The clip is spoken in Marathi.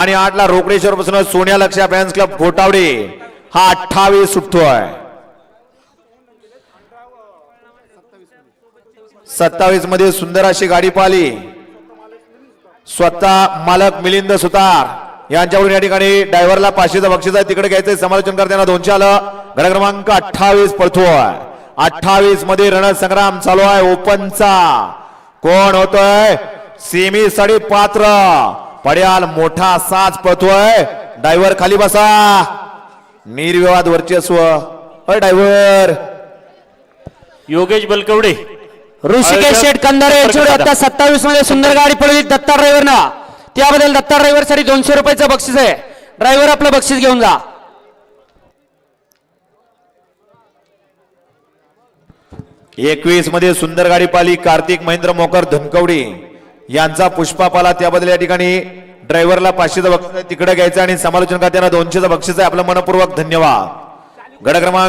आणि आठला रोकडेश्वर पासून सोन्या लक्ष्या फॅन्स क्लब घोटावडे. हा अठ्ठावीस सुटतोय. सत्तावीसमध्ये सुंदर अशी गाडी पाहिली. स्वतः मालक मिलिंद सुतार यांच्याकडून या ठिकाणी ड्रायव्हरला पाचशेचं बक्षीस आहे. तिकडे घ्यायचंय. समालोचन करताना दोनशे आलं. घर क्रमांक अठ्ठावीस पडतोय अठ्ठावीसमध्ये रणसंग्राम चालू आहे. ओपनचा. कोण होतोय? सेमी साडी पात्र. पड्याल मोठा साज पळतोय. ड्रायव्हर खाली बसा. निर्विवाद वर्चस्व. अय ड्रायव्हर योगेश बलकवडे. ऋषिकेश शेठ आता सत्तावीसमध्ये सुंदर गाडी पडली दत्ता ड्रायव्हरना. त्याबद्दल दत्ता ड्रायव्हरसाठी दोनशे रुपयाचं बक्षीस आहे. ड्रायव्हर आपलं बक्षीस घेऊन जा. एकवीसमध्ये सुंदर गाडी पाली कार्तिक महेंद्र मोकर धनकवडी. यांचा पुष्पा पाला त्याबद्दल या ठिकाणी ड्रायव्हरला पाचशेचं बक्षीस आहे, तिकडे घ्यायचं आणि समालोचन करताना दोनशेचं बक्षीस आहे. आपलं मनपूर्वक धन्यवाद. गड क्रमांक